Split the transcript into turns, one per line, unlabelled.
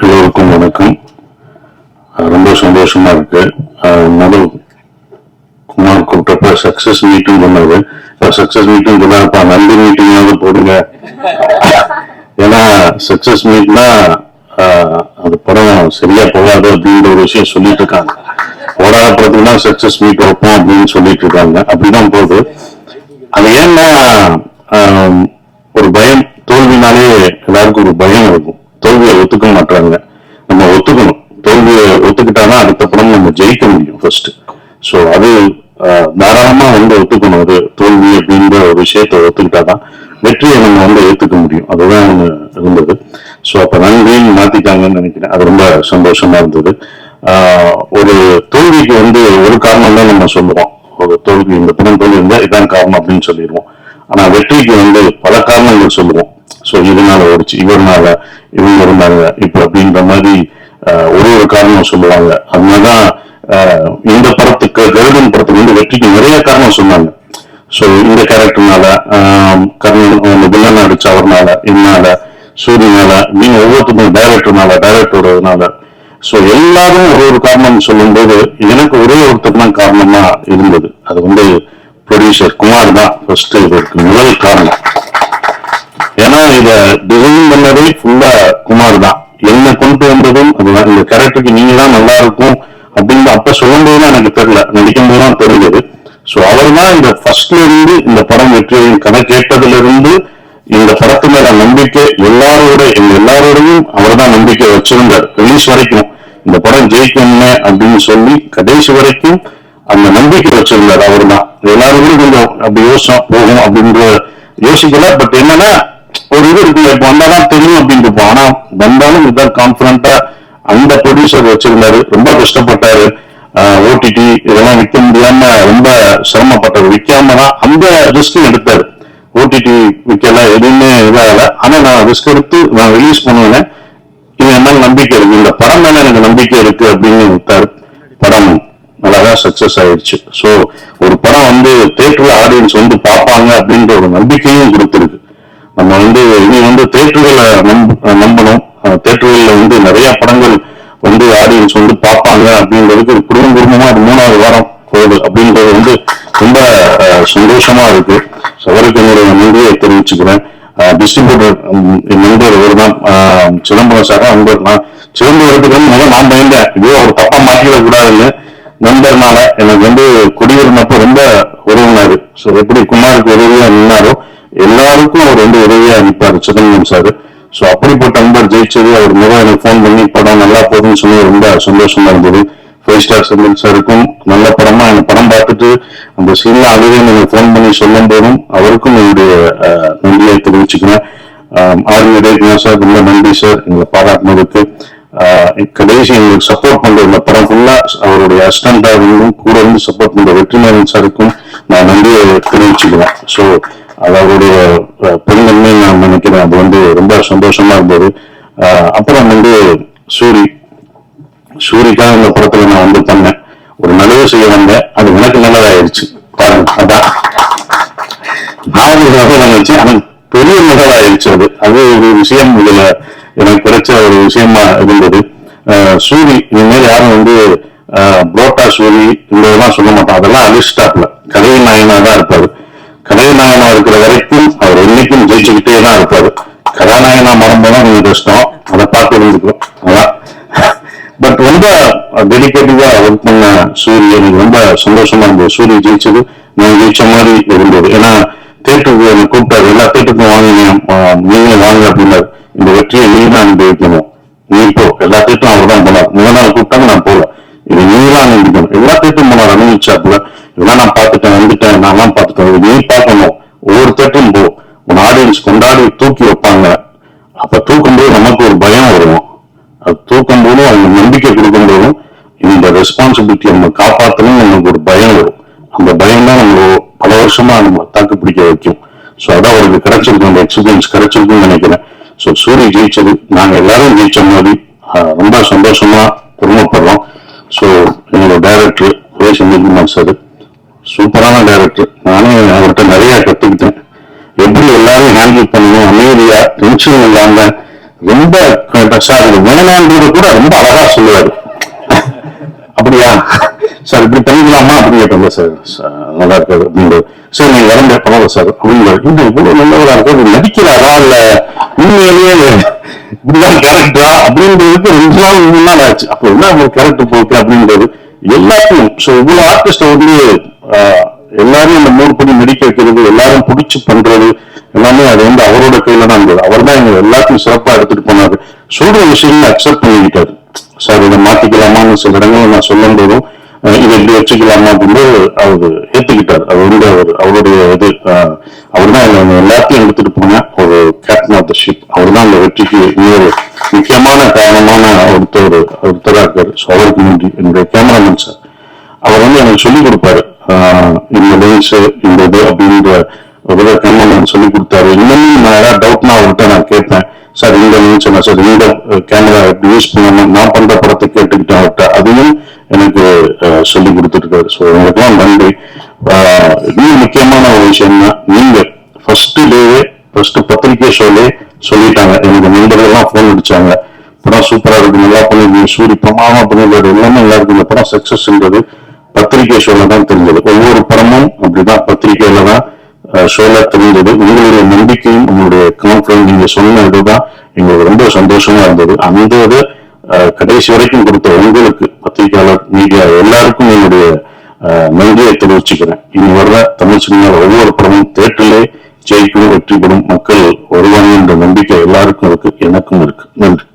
எல்லோருக்கும் வணக்கம். ரொம்ப சந்தோஷமா இருக்கு. முதல் குமார் கூப்பிட்டப்ப சக்சஸ் மீட்டிங் பண்ணாரு சக்சஸ் மீட்டிங் பண்ணாப்பா நன்றி மீட்டிங்காவது போடுங்க. ஏன்னா சக்சஸ் மீட்னா அந்த படம் சரியா போகாது அப்படின்ற ஒரு விஷயம் சொல்லிட்டு இருக்காங்க. போடாத படத்துக்கு சக்சஸ் மீட் வைப்போம் அப்படின்னு சொல்லிட்டு இருக்காங்க. அப்படிதான் போகுது. அது ஏன்னா ஒரு பயம் தோல்வினாலே எல்லாருக்கும் ஒரு பயம் இருக்கும். தோல்வியை ஒத்துக்க மாட்டாங்க. நம்ம ஒத்துக்கணும். தோல்வியை ஒத்துக்கிட்டாதான் அடுத்த படம் நம்ம ஜெயிக்க முடியும் ஃபர்ஸ்ட் ஸோ அது ஆஹ், தாராளமா வந்து ஒத்துக்கணும். அது தோல்வி அப்படின்ற ஒரு விஷயத்த ஒத்துக்கிட்டாதான் வெற்றியை நம்ம வந்து ஏத்துக்க முடியும். அதுதான் இருந்தது. ஸோ அப்ப நன்றின்னு மாத்திட்டாங்கன்னு நினைக்கிறேன். அது ரொம்ப சந்தோஷமா இருந்தது. ஆஹ், ஒரு தோல்விக்கு வந்து ஒரு காரணம் தான் நம்ம சொல்லுவோம் ஒரு தோல்வி இந்த படம் தோல்வி இருந்தா இதான் காரணம் அப்படின்னு சொல்லிடுவோம். ஆனா வெற்றிக்கு வந்து பல காரணங்கள் சொல்லுவோம். சோ இதனால ஓடிச்சு இவர்னால இவங்க இருந்தாங்க. இப்ப அப்படின்ற மாதிரி ஆஹ், ஒரு ஒரு காரணம் சொல்லுவாங்க. அதனாலதான் ஆஹ், இந்த படத்துக்கு கருடன் படத்துக்கு வந்து வெற்றிக்கு நிறைய காரணம் சொன்னாங்க. சோ இந்த கேரக்டர்னால கர்ணன் வில்லன் அடிச்ச அவர்னால என்னால சூரியனால நீங்க ஒவ்வொருத்தரும் டைரக்டர்னால டைரக்டரோடனால சோ எல்லாரும் ஒரு ஒரு காரணம் சொல்லும்போது எனக்கு ஒரே ஒருத்தர் தான் காரணமா இருந்தது. அது வந்து ப்ரொடியூசர் குமார் தான் ஃபர்ஸ்ட் இதற்கு முதல் காரணம். ஏன்னா இத டிசைன் பண்ணதே ஃபுல்லா குமார் தான். என்ன கொண்டு வந்ததும் அதுதான் இந்த கேரக்டருக்கு நீங்க தான் நல்லா இருக்கும் அப்படின்னு அப்ப சொல்லும்போது எனக்கு தெரியல. நடிக்கும் போது தான் தெரிஞ்சது. சோ அவர் தான் இந்த ஃபர்ஸ்ட்ல இருந்து இந்த படம் வெற்றியின் கதை கேட்டதுல இருந்து இந்த படத்து மேல நம்பிக்கை எல்லாரோட எங்க எல்லாரோடையும் அவர் தான் நம்பிக்கை வச்சிருந்தார். ரிலீஸ் வரைக்கும். இந்த படம் ஜெயிக்கணுமே அப்படின்னு சொல்லி கடைசி வரைக்கும் அந்த நம்பிக்கை வச்சிருந்தார் அவர் தான். எல்லாருமே கொஞ்சம் அப்படி யோசனை போகும் அப்படின்ற யோசிக்கல. பட் என்னன்னா ஒரு இது இருக்குல்ல இப்ப வந்தாதான் தெரியும் அப்படின்னு இருப்போம் ஆனா வந்தாலும் இதுதான் கான்பிடண்டா அந்த ப்ரொடியூசர் வச்சிருந்தாரு. ரொம்ப கஷ்டப்பட்டாரு. ஓடிடி இதெல்லாம் விற்க முடியாம ரொம்ப சிரமப்பட்டாரு விற்காம தான் அந்த ரிஸ்க் எடுத்தாரு. ஓடிடி விற்கல எதுவுமே இதாகல. ஆனா நான் ரிஸ்க் எடுத்து நான் ரிலீஸ் பண்ணுவேன். இது என் நம்பிக்கை இருக்கு. இந்த படம் மேல எனக்கு நம்பிக்கை இருக்கு அப்படின்னு விட்டாரு. சக்சஸ் ஆயிடுச்சு. சோ ஒரு படம் வந்து தேட்டர்ல ஆடியன்ஸ் வந்து பார்ப்பாங்க அப்படின்ற ஒரு நம்பிக்கையும் கொடுத்துருக்கு. நம்ம வந்து இனி வந்து தேட்டர்களை நம்பணும். தேட்டர்களில் வந்து நிறைய படங்கள் வந்து ஆடியன்ஸ் வந்து பார்ப்பாங்க அப்படின்றதுக்கு ஒரு குடும்ப குடும்பமா அது மூணாவது வாரம் போகுது அப்படின்றது வந்து ரொம்ப அஹ், சந்தோஷமா இருக்கு. So, அவருக்கு என்னுடைய நன்றியை தெரிவிச்சுக்கிறேன். டிஸ்ட்ரிபியூட்டர் என் நண்பர் ஒரு தான். சிதம்பரம் சார் அவங்க நான். சிதம்பரத்துக்கு வந்து முதல்ல நான் பயந்தேன். ஐயோ அவர் தப்பா மாட்டிடக்கூடாதுன்னு. நண்பர்னால எனக்கு வந்து குடியிருந்தப்ப ரொம்ப உதவினாரு ஸோ எப்படி குமாருக்கு உதவியா நின்னாரோ எல்லாருக்கும் அவர் வந்து உதவியா நிற்பாரு சிதம்பரம் சார் ஸோ அப்படிப்பட்ட நண்பர் ஜெயிச்சது அவர் முதல் எனக்கு ஃபோன் பண்ணி படம் நல்லா போகுதுன்னு சொல்லி ரொம்ப சந்தோஷமா இருந்தது. ஃபைவ் ஸ்டார் செந்தில் சாருக்கும் நல்ல படமா எனக்கு படம் பார்த்துட்டு அந்த சீன்ல அதுவே நீங்க ஃபோன் பண்ணி சொல்லும் போதும் அவருக்கும் என்னுடைய நன்றியை தெரிவிச்சுக்கிறேன். ஆர் விஜயகுமார் சார் ரொம்ப நன்றி சார் எங்களை பாராட்டினதுக்கு. கடைசி எங்களுக்கு சப்போர்ட் பண்ற இந்த படம் ஃபுல்லா அவருடைய அசிஸ்டண்டா இருந்தும் கூட இருந்து சப்போர்ட் பண்ற வெற்றிநாதன் சாருக்கும் நான் வந்து தெரிவிச்சுக்கிறேன். ஸோ அது அவருடைய அஹ், பெருந்தன்மை நான் நினைக்கிறேன். அது வந்து ரொம்ப சந்தோஷமா இருந்தது. ஆஹ் அப்புறம் வந்து சூரி சூரிக்காக இந்த படத்துல நான் வந்து பண்ணேன். ஒரு நல்லது செய்ய வந்தேன். அது எனக்கு நல்லதாயிருச்சு. பாருங்க அதான் நான் ஒரு நினைச்சு ஆனா பெரிய நல்லதாயிருச்சு அது. அது ஒரு விஷயம் இதுல எனக்கு கிடைச்ச ஒரு விஷயமா இருந்தது. சூரி இனிமேல் யாரும் வந்து புரோட்டா சூரி இந்த இதெல்லாம் சொல்ல மாட்டோம் அதெல்லாம் அலிஸ்டாப்ல கதை நாயனா தான் இருப்பாரு. கதை நாயனா இருக்கிற வரைக்கும் அவர் என்னைக்கும் ஜெயிச்சுக்கிட்டே தான் இருப்பாரு. கதாநாயகனா மறந்ததான் கொஞ்சம் கஷ்டம். அதை பார்த்து இருந்துக்கும் அதான். பட் ரொம்ப டெடிக்கேட்டிவா ஒர்க் பண்ண சூரிய எனக்கு ரொம்ப சந்தோஷமா இருந்தது. சூரிய ஜெயிச்சது நான் ஜெயிச்ச மாதிரி இருந்தது. ஏன்னா தேட்டருக்கு என்னை கூப்பிட்டாரு. எல்லா தேட்டருக்கும் வாங்க நீங்க வாங்க அப்படின்னாரு. இந்த வெற்றியை நீ தான் அனுபவிக்கணும். நீ போ. எல்லா தேட்டரும் அவர் தான் போனார். முதல் நாள் கூப்பிட்டாங்க நான் போல இது நீ தான் அனுபவிக்கணும். எல்லா தேட்டரும் போனார். அனுபவிச்சாப்புல இதெல்லாம் நான் பார்த்துட்டேன் வந்துட்டேன். நான்லாம் பார்த்துட்டேன். நீ பார்க்கணும். ஒவ்வொரு தேட்டரும் போ. உன் ஆடியன்ஸ் கொண்டாடி தூக்கி வைப்பாங்க. அப்ப தூக்கும்போது நமக்கு ஒரு பயம் வரும். அது தூக்கும் போதும் அவங்க நம்பிக்கை கொடுக்கும் போதும் இந்த ரெஸ்பான்சிபிலிட்டி நம்ம காப்பாற்றணும் நமக்கு ஒரு பயம் வரும். அந்த பயம் தான் நம்ம பல வருஷமா நம்ம தாக்கு பிடிக்க வைக்கும். ஸோ அதான் அவருக்கு கிடைச்சிருக்கும். அந்த எக்ஸ்பீரியன்ஸ் கிடைச்சிருக்கும்னு நினைக்கிறேன். ஸோ சூரிய ஜெயிச்சது. நாங்கள் எல்லாரும் ஜெயிச்ச மாதிரி ரொம்ப சந்தோஷமா பெருமைப்படுறோம். ஸோ என்னோட டைரக்டர் சுரேஷ் செந்தில்குமார் சார் சூப்பரான டைரக்டர் நானே அவர்கிட்ட நிறைய கற்றுக்கிட்டேன் எப்படி எல்லாரும் ஹேண்டில் பண்ணணும் அமைதியா டென்ஷன் இல்லாம ரொம்ப சார் வேணான்றது கூட ரொம்ப அழகா சொல்லுவாரு. அப்படியா? சார் இப்படி பண்ணிக்கலாமா அப்படின்னு கேட்டோம்ல சார். நல்லா இருக்காது. அப்படின்றது சார் நீங்க வரம்பே பரவாயில்ல சார். அப்படின்னு இந்த இவ்வளவு நல்லவரா இருக்காது நடிக்கிறாரா இல்ல உண்மையிலேயே இப்படிதான் கேரக்டரா அப்படின்றதுக்கு ரெண்டு நாள் மூணு நாள் ஆச்சு. அப்ப என்ன அவங்க கேரக்டர் போக்கு அப்படின்றது எல்லாத்தையும் ஸோ இவ்வளவு ஆர்டிஸ்ட வந்து ஆஹ், எல்லாரும் இந்த மூணு படி நடிக்க வைக்கிறது எல்லாரும் பிடிச்சு பண்றது எல்லாமே அது வந்து அவரோட கையில தான் இருந்தது. அவர் தான் எங்க எல்லாத்தையும் சிறப்பா எடுத்துட்டு போனாரு. சொல்ற விஷயங்களை அக்செப்ட் பண்ணிக்கிட்டாரு. சார் இதை மாத்திக்கலாமான்னு சில இடங்களை நான் சொல்லும் போதும் இதை இப்படி வச்சுக்கலாமா அப்படின்னு அவர் ஏத்துக்கிட்டார். அவர் வந்து அவர் அவருடைய இது அவர் தான் எல்லாத்தையும் எடுத்துட்டு போன ஒரு கேப்டன் ஆஃப் த ஷிப் அவர் தான் அந்த வெற்றிக்கு இன்னொரு முக்கியமான காரணமான ஒருத்தர் ஒருத்தராக இருக்காரு. ஸோ அவருக்கு நன்றி. என்னுடைய கேமராமேன் சார் அவர் வந்து எனக்கு சொல்லிக் கொடுப்பாரு. இந்த லென்ஸ் இந்த இது அப்படின்ற ஒரு கேமராமேன் சொல்லி கொடுத்தாரு. இன்னமும் நான் ஏதாவது டவுட்னா அவர்கிட்ட நான் கேட்பேன். சார் இந்த லென்ஸ் என்ன சார் இந்த கேமரா எப்படி யூஸ் பண்ணணும் நான் பண்ற படத்தை கேட்டுக்கிட்டேன் அவர்கிட்ட. அதையும் எனக்கு சொல்லி கொடுத்துருக்காரு. ஸோ உங்களுக்குலாம் நன்றி. இன்னும் முக்கியமான ஒரு விஷயம்னா நீங்க ஃபர்ஸ்ட் டேவே ஃபர்ஸ்ட் பத்திரிகை ஷோலே சொல்லிட்டாங்க. எனக்கு நண்பர்கள்லாம் ஃபோன் அடிச்சாங்க. படம் சூப்பரா இருக்கு நல்லா பண்ணிருக்கீங்க சூரிய பிரமாதமா பண்ணிருக்காரு எல்லாமே நல்லா இருக்கு. இந்த படம் சக்சஸ்ன்றது பத்திரிகை ஷோல தான் தெரிஞ்சது. ஒவ்வொரு படமும் அப்படிதான். பத்திரிகையில தான் ஷோல தெரிஞ்சது. உங்களுடைய நம்பிக்கையும் உங்களுடைய கான்பிடன்ஸ் நீங்க சொன்ன இதுதான். எங்களுக்கு ரொம்ப சந்தோஷமா இருந்தது. அந்த கடைசி வரைக்கும் கொடுத்த உங்களுக்கு பத்திரிகையாளர் மீடியா எல்லாருக்கும் என்னுடைய அஹ், நன்றியை தெரிவிச்சுக்கிறேன். இனி வர்ற தமிழ் சினிமாவில் ஒவ்வொரு படமும் தேட்டரிலே ஜெயிக்கும் வெற்றி பெறும் மக்கள் வருவாங்க என்ற நம்பிக்கை எல்லாருக்கும் இருக்கு எனக்கும் இருக்கு. நன்றி.